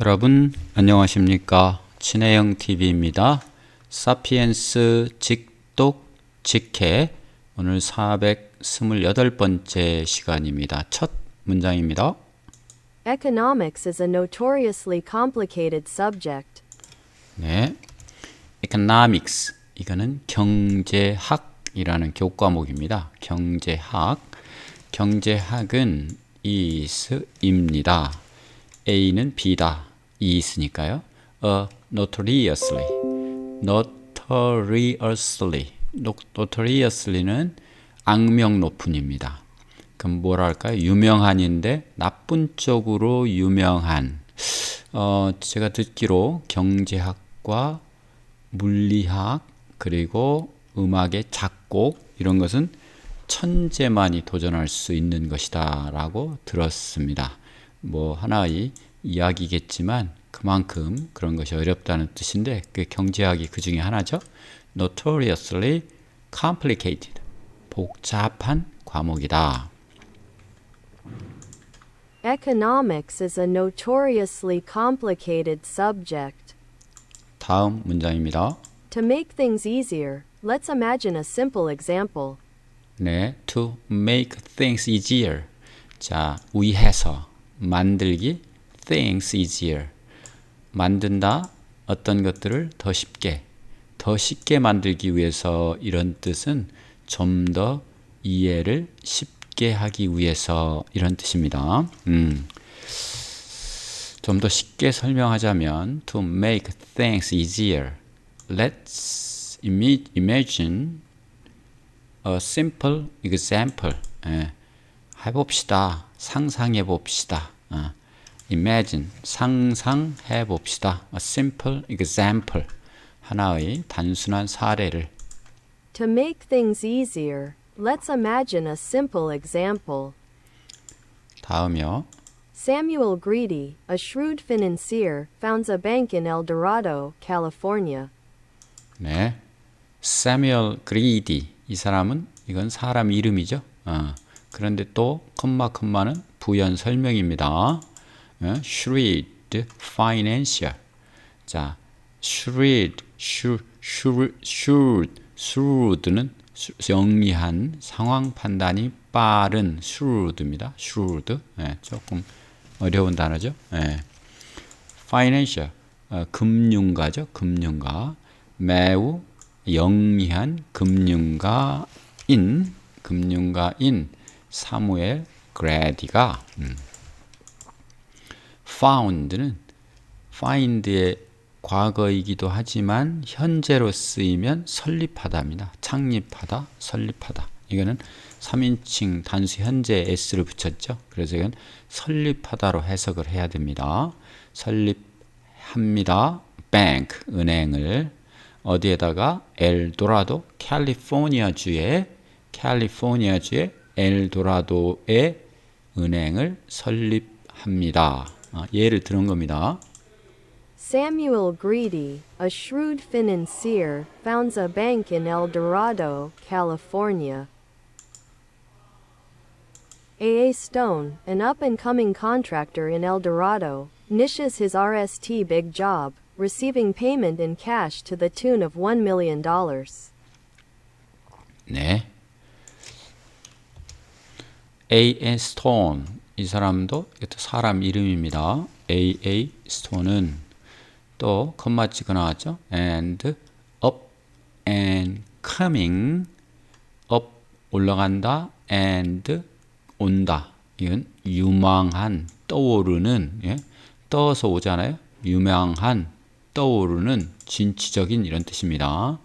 여러분 안녕하십니까 친해영 TV입니다. 사피엔스 직독 직해 오늘 428번째 시간입니다. 첫 문장입니다. Economics is a notoriously complicated subject. 네, economics 이거는 경제학이라는 교과목입니다. 경제학 경제학은 is입니다. A는 B다. is니까요. A notoriously, notoriously, notoriously는 악명 높은입니다. 그럼 뭐랄까요? 유명한인데 나쁜 쪽으로 유명한. 어, 제가 듣기로 경제학과 물리학 그리고 음악의 작곡 이런 것은 천재만이 도전할 수 있는 것이다라고 들었습니다. 뭐 하나의 이야기겠지만 그만큼 그런 것이 어렵다는 뜻인데 그 경제학이 그 중에 하나죠. notoriously complicated 복잡한 과목이다. Economics is a notoriously complicated subject. 다음 문장입니다. To make things easier, let's imagine a simple example. 네, to make things easier. 자, 위해서 만들기 things easier. 만든다 어떤 것들을 더 쉽게 더 쉽게 만들기 위해서 이런 뜻은 좀 더 이해를 쉽게 하기 위해서 이런 뜻입니다. 음. 좀 더 쉽게 설명하자면 to make things easier. Let's imagine a simple example. 예. 해봅시다. 상상해 봅시다. 어. imagine 상상해 봅시다. a simple example. 하나의 단순한 사례를 To make things easier, let's imagine a simple example. 다음이요. Samuel Greedy, a shrewd financier, founds a bank in El Dorado, California. 네. Samuel Greedy 이 사람은 이건 사람 이름이죠. 어. 그런데 또 컴마 컴마는 부연 설명입니다. 어? shrewd financier. 자, shrewd, shrewd는 수- 영리한 상황 판단이 빠른 shrewd입니다. shrewd. 예, 조금 어려운 단어죠. 예. financial 어, 금융가죠. 금융가 매우 영리한 금융가인 금융가인 사무엘 그레디가 음. found는 find의 과거이기도 하지만 현재로 쓰이면 설립하다입니다. 창립하다, 설립하다. 이거는 3인칭 단수 현재 s를 붙였죠. 그래서 이건 설립하다로 해석을 해야 됩니다. 설립합니다. bank 은행을 어디에다가 엘도라도 캘리포니아 주의 캘리포니아 주의 엘도라도의 은행을 설립합니다. 아, 예를 들은 겁니다. Samuel Greedy, a shrewd financier, founds a bank in El Dorado, California. A.A. Stone, an up and coming contractor in El Dorado, niches his RST big job, receiving payment in cash to the tune of $1 million. 네. A.A. 스톤 이 사람도 사람 이름입니다. A.A. 스톤은 또 컴마 찍어 나왔죠. and up and coming up 올라간다 and 온다. 이건 유망한 떠오르는 예? 떠서 오잖아요. 유명한 떠오르는 진취적인 이런 뜻입니다.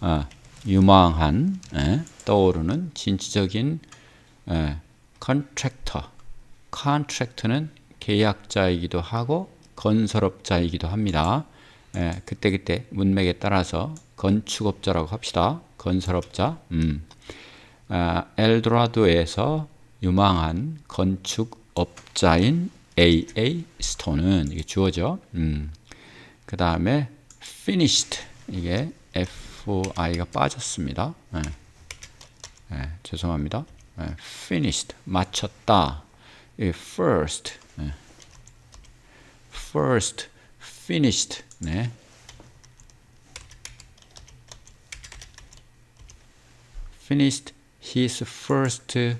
아, 유망한 예, 떠오르는 진취적인 예, 컨트랙터는 계약자이기도 하고 건설업자이기도 합니다. 예, 그때 그때 문맥에 따라서 건축업자라고 합시다. 건설업자. 음. 아, 엘도라도에서 유망한 건축업자인 A.A. 스톤은 이게 주어죠. 음. 그 다음에 finished 이게 F.I.가 빠졌습니다. 예. 예, 죄송합니다. 예, finished 마쳤다. 이 first 예. first finished. 네. finished his first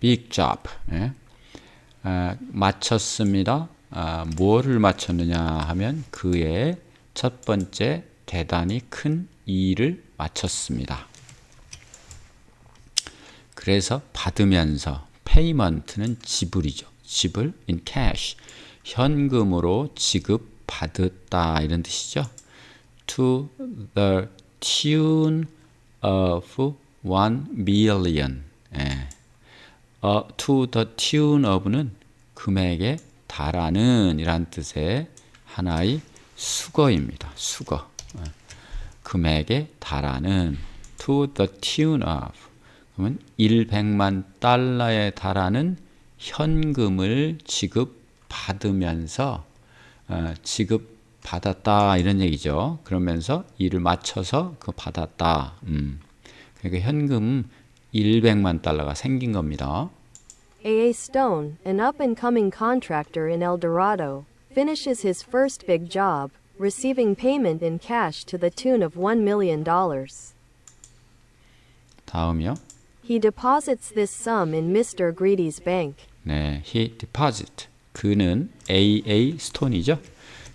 big job. 예. 아, 마쳤습니다. 아, 뭐를 마쳤느냐 하면 그의 첫 번째 대단히 큰 일을 마쳤습니다. 그래서 받으면서 payment는 지불이죠. 지불 in cash. 현금으로 지급 받았다 이런 뜻이죠. To the tune of one million. 예. 어, to the tune of는 금액에 달하는 이란 뜻의 하나의 수거입니다. 수거. 어, 금액에 달하는 to the tune of 그러면 100만 달러에 달하는 현금을 지급받으면서 어, 지급받았다 이런 얘기죠. 그러면서 일을 맞춰서 그 받았다. 음. 그러니까 현금 100만 달러가 생긴 겁니다. A.A. Stone, an up and coming contractor in El Dorado, finishes his first big job, receiving payment in cash to the tune of $1 million. 다음이요. He deposits this sum in Mr. Greedy's bank. 네, he deposit. 그는 AA 스톤이죠.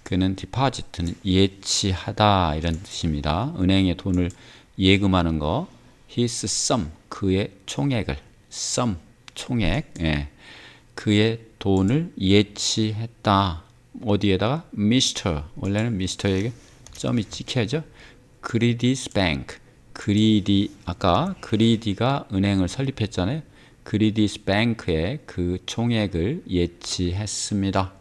그는 deposit는 예치하다 이런 뜻입니다. 은행에 돈을 예금하는 거. his sum 그의 총액을 sum 총액. 예. 그의 돈을 예치했다. 어디에다가 Mr. 원래는 Mr에게 점이 찍혀야죠. Greedy's bank. 그리디 아까 그리디가 은행을 설립했잖아요. 그리디스 뱅크에 그 총액을 예치했습니다.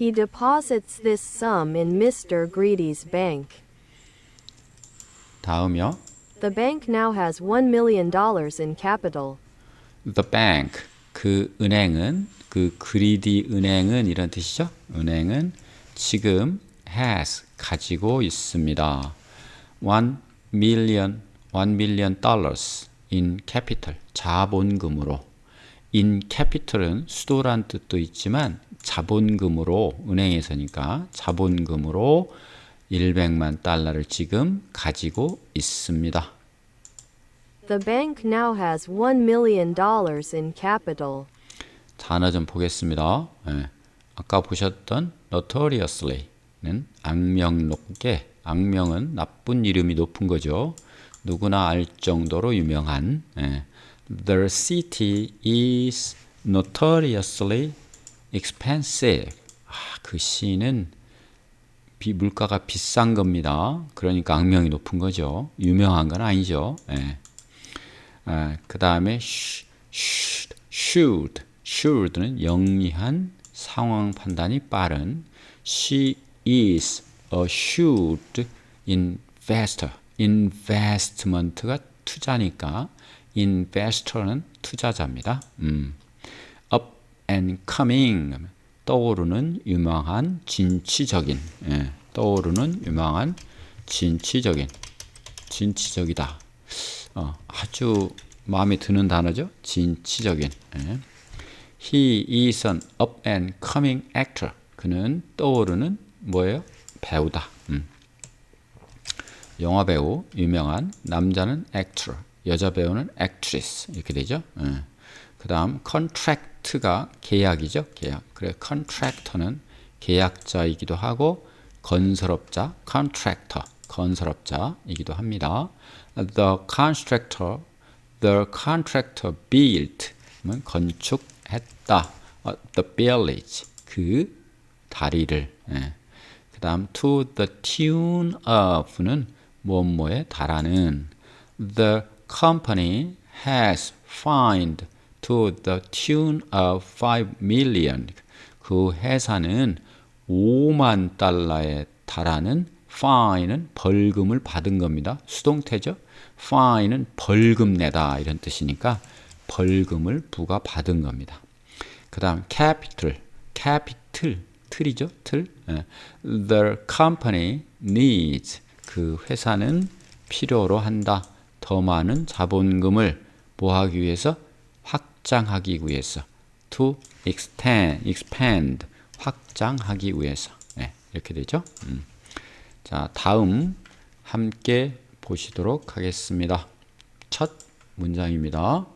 He deposits this sum in Mr. Greedy's bank. 다음이요. The bank now has $1 million in capital. The bank 그 은행은 그 그리디 은행은 이런 뜻이죠. 은행은 지금 has 가지고 있습니다. 1 million 1 million dollars in capital 자본금으로 in capital은 수도란 뜻도 있지만 자본금으로 은행에서니까 자본금으로 100만 달러를 지금 가지고 있습니다. The bank now has $1 million in capital. 단어 좀 보겠습니다. 예. 아까 보셨던 notoriously는 악명 높게 악명은 나쁜 이름이 높은 거죠. 누구나 알 정도로 유명한 예. The city is notoriously expensive. 아, 그 시는 비, 물가가 비싼 겁니다. 그러니까 악명이 높은 거죠. 유명한 건 아니죠. 예. 아, 그 다음에 should, should, should는 영리한 상황 판단이 빠른 she is a shrewd investor. investment가 투자니까 investor는 투자자입니다. 음. up and coming 떠오르는 유명한 진취적인 예, 떠오르는 유명한 진취적인 진취적이다. 어, 아주 마음에 드는 단어죠. 진취적인. 예. He is an up and coming actor. 그는 떠오르는 뭐예요? 배우다. 음. 영화 배우 유명한 남자는 actor, 여자 배우는 actress 이렇게 되죠. 예. 그다음 contract가 계약이죠. 계약. 그래 contractor는 계약자이기도 하고 건설업자 contractor 건설업자이기도 합니다. The contractor the contractor built 면 건축했다. 어, the village 그 다리를 예. 그다음 to the tune of는 뭐뭐에 달하는 the company has fined to the tune of 5 million 그 회사는 5만 달러에 달하는 fine은 벌금을 받은 겁니다. 수동태죠. fine은 벌금 내다 이런 뜻이니까 벌금을 부과받은 겁니다. 그 다음 capital, capital, 틀이죠, 틀. 예. The company needs, 그 회사는 필요로 한다. 더 많은 자본금을 뭐 하기 위해서 확장하기 위해서 to extend, expand 확장하기 위해서 네, 이렇게 되죠. 음. 자 다음 함께 보시도록 하겠습니다. 첫 문장입니다.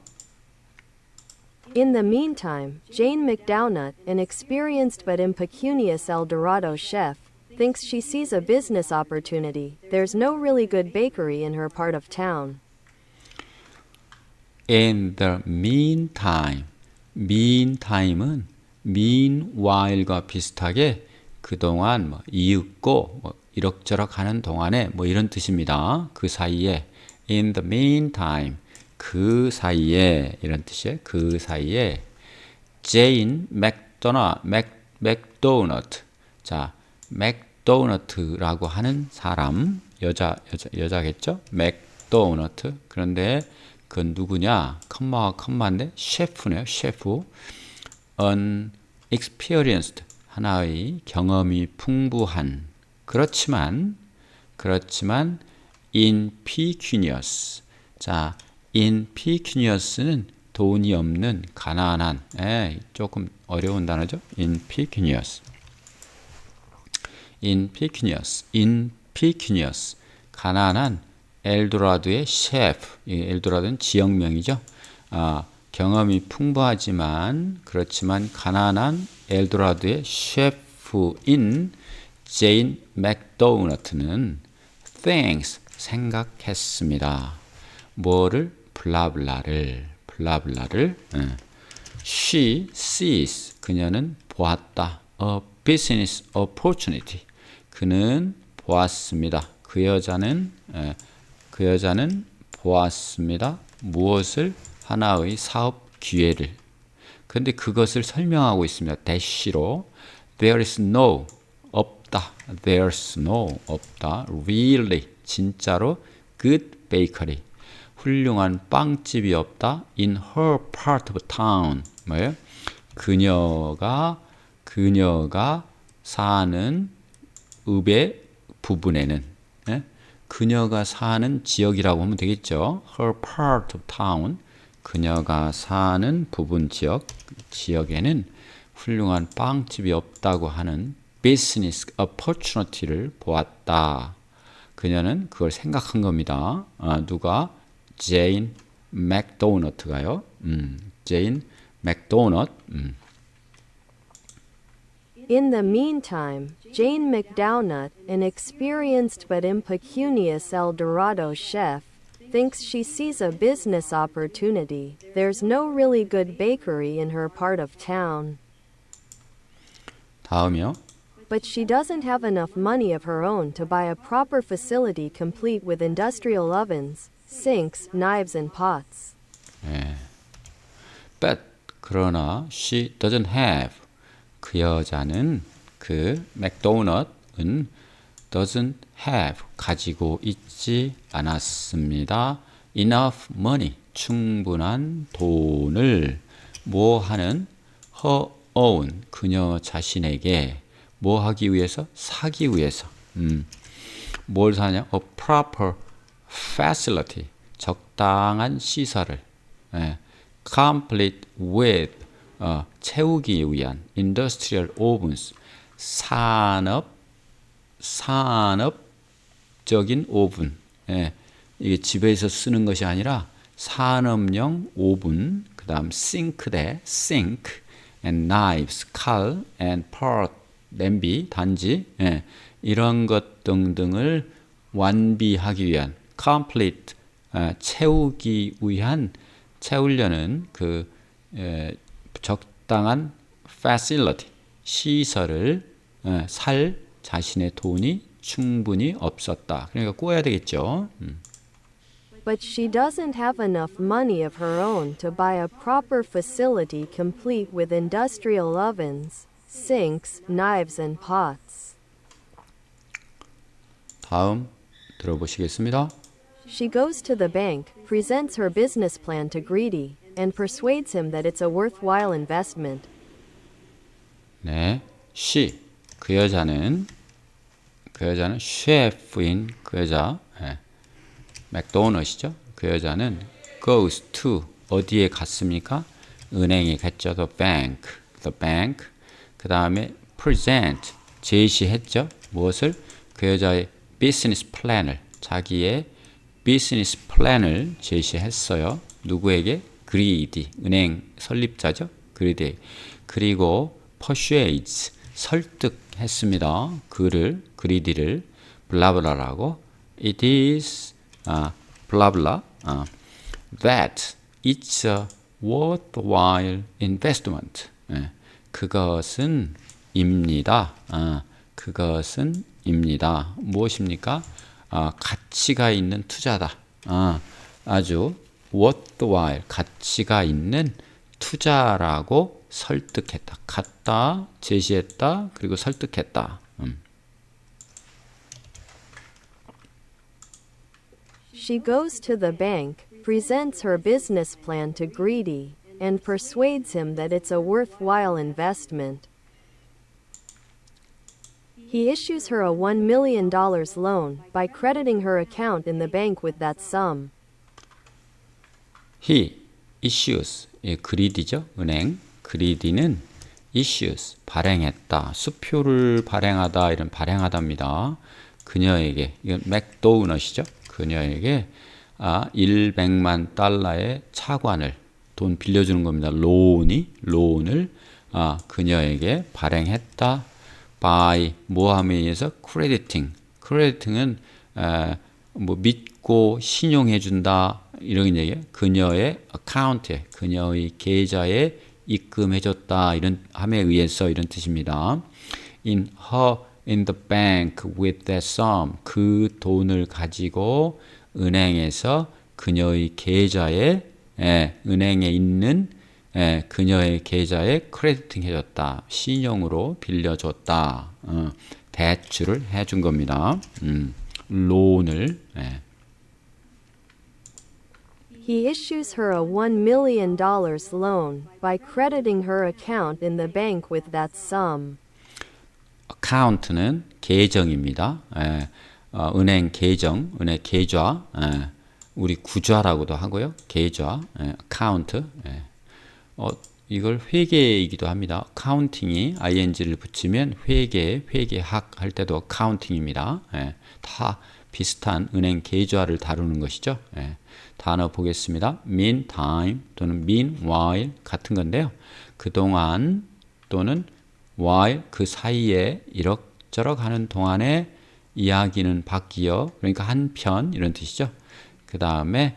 In the meantime, Jane McDownut, an experienced but impecunious El Dorado chef, thinks she sees a business opportunity. There's no really good bakery in her part of town. In the meantime, meantime은 meanwhile과 비슷하게 그동안 뭐 이윽고 뭐 이럭저럭 하는 동안에 뭐 이런 뜻입니다. 그 사이에 in the meantime 그 사이에 이런 뜻이에요. 그 사이에 제인 맥도나 맥 맥도너트 자 맥도너트라고 하는 사람 여자 여자 여자겠죠? 맥도너트 그런데 그건 누구냐? 컴마와 컴마인데 셰프네요. 셰프 an experienced 하나의 경험이 풍부한 그렇지만 그렇지만 impecunious 자 impecunious는 돈이 없는 가난한 에, 조금 어려운 단어죠? impecunious impecunious 가난한 엘도라도의 셰프. 이 엘도라도는 지역명이죠. 아, 경험이 풍부하지만 그렇지만 가난한 엘도라도의 셰프인 제인 맥도너트는 thinks 생각했습니다. 뭐를 블라블라를 블라블라를 예. she sees 그녀는 보았다. a business opportunity 그는 보았습니다. 그 여자는 예, 그 여자는 보았습니다. 무엇을 하나의 사업 기회를. 근데 그것을 설명하고 있습니다. 대시로 there is no 없다. there's no 없다. really 진짜로 good bakery 훌륭한 빵집이 없다. in her part of town 뭐예요? 그녀가 그녀가 사는 읍의 부분에는 예? 그녀가 사는 지역이라고 하면 되겠죠. her part of town 그녀가 사는 부분 지역 지역에는 훌륭한 빵집이 없다고 하는 business opportunity를 보았다. 그녀는 그걸 생각한 겁니다. 아, 누가 제인 맥도너트가요. 음, 제인 맥도넛. 음. In the meantime, Jane McDownut, an experienced but impecunious El Dorado chef, thinks she sees a business opportunity. There's no really good bakery in her part of town. 다음이요. But she doesn't have enough money of her own to buy a proper facility complete with industrial ovens, sinks, knives, and pots. But 그러나 she doesn't have 그 여자는 그 맥도넛은 doesn't have 가지고 있지 않았습니다. enough money 충분한 돈을 뭐 하는 her own 그녀 자신에게 뭐 하기 위해서 사기 위해서 음. 뭘 사냐? a proper facility 적당한 시설을 예. complete with 어, 채우기 위한 industrial ovens 산업 산업적인 오븐 예. 이게 집에서 쓰는 것이 아니라 산업용 오븐 그 다음 싱크대 sink and knives 칼 and pot 냄비 단지 예. 이런 것 등등을 완비하기 위한 complete 어, 채우기 위한 채우려는 그 에, 적당한 facility 시설을 에, 살 자신의 돈이 충분히 없었다. 그러니까 꼬야 되겠죠. 음. But she doesn't have enough money of her own to buy a proper facility complete with industrial ovens, sinks, knives, and pots. 다음 들어보시겠습니다. She goes to the bank, presents her business plan to Greedy, and persuades him that it's a worthwhile investment. 네, she 그 여자는 그 여자는 셰프인 그 여자 예, 맥도넛이죠. 그 여자는 goes to 어디에 갔습니까? 은행에 갔죠. The bank. The bank. 그 다음에 present 제시했죠. 무엇을? 그 여자의 business plan을 자기의 비즈니스 플랜을 제시했어요. 누구에게? 그리디, 은행 설립자죠. 그리디. 그리고 persuades, 설득 했습니다. 그를, 그리디를 블라블라라고 it is 아, 블라블라 아, that it's a worthwhile investment. 예, 그것은 입니다. 아, 그것은 입니다. 무엇입니까? 아, 가치가 있는 투자다. 아, 아주 worthwhile 가치가 있는 투자라고 설득했다. 갔다, 제시했다, 그리고 설득했다. 음. She goes to the bank, presents her business plan to Greedy, and persuades him that it's a worthwhile investment. He issues her a $1 million loan by crediting her account in the bank with that sum. He issues 예, 그리디죠 은행 그리디는 issues 발행했다 수표를 발행하다 이런 발행하다입니다. 그녀에게 이건 맥도우넛이죠? 그녀에게 아 100만 달러의 차관을 돈 빌려주는 겁니다. 론이 론을 아 그녀에게 발행했다. by 뭐함에 의해서 crediting. crediting은 에, 뭐 믿고 신용해 준다 이런 얘기예요. 그녀의 account에 그녀의 계좌에 입금해 줬다 이런 함에 의해서 이런 뜻입니다. in her in the bank with that sum 그 돈을 가지고 은행에서 그녀의 계좌에 예, 은행에 있는 예, 그녀의 계좌에 크레디팅 해줬다. 신용으로 빌려줬다. 어, 대출을 해준 겁니다. 음, 론을 예. He issues her a $1 million loan by crediting her account in the bank with that sum. account는 계정입니다. 예, 어, 은행 계정, 은행 계좌, 예, 우리 구좌라고도 하고요. 계좌, 예, account. 예. 어, 이걸 회계이기도 합니다. accounting이 ing를 붙이면 회계, 회계학 할 때도. 예, 다 비슷한 은행 계좌를 다루는 것이죠. 예, 단어 보겠습니다. meantime 또는 meanwhile 같은 건데요. 그동안 또는 while 그 사이에 이럭저럭 하는 동안에 이야기는 바뀌어 그러니까 한편 이런 뜻이죠. 그 다음에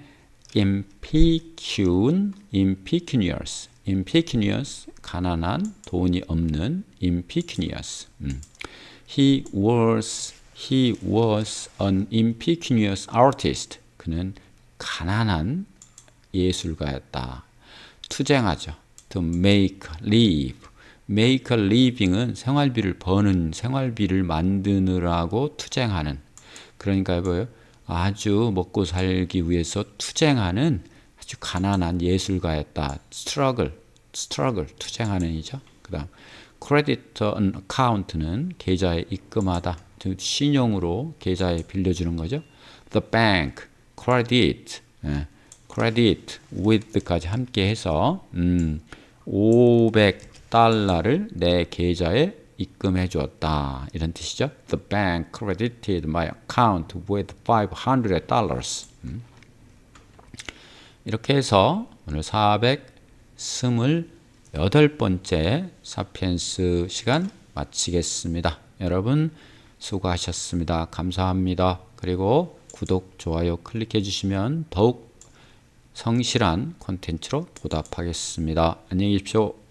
impecun, impecunious, impecunious 가난한 돈이 없는 impecunious. 음. He was he was an impecunious artist. 그는 가난한 예술가였다. 투쟁하죠. To make live. make a living은 생활비를 버는 생활비를 만드느라고 투쟁하는 그러니까 뭐예요? 아주 먹고 살기 위해서 투쟁하는 아주 가난한 예술가였다. struggle, struggle 투쟁하는 이죠. 그 다음 creditor and account는 계좌에 입금하다. 즉 신용으로 계좌에 빌려주는 거죠. the bank, credit, 예, credit with까지 함께 해서 음, 500 달러를 내 계좌에 입금해 주었다. 이런 뜻이죠. The bank credited my account with 500 dollars. 음. 이렇게 해서 오늘 428번째 사피엔스 시간 마치겠습니다. 여러분 수고하셨습니다. 감사합니다. 그리고 구독, 좋아요 클릭해 주시면 더욱 성실한 콘텐츠로 보답하겠습니다. 안녕히 계십시오.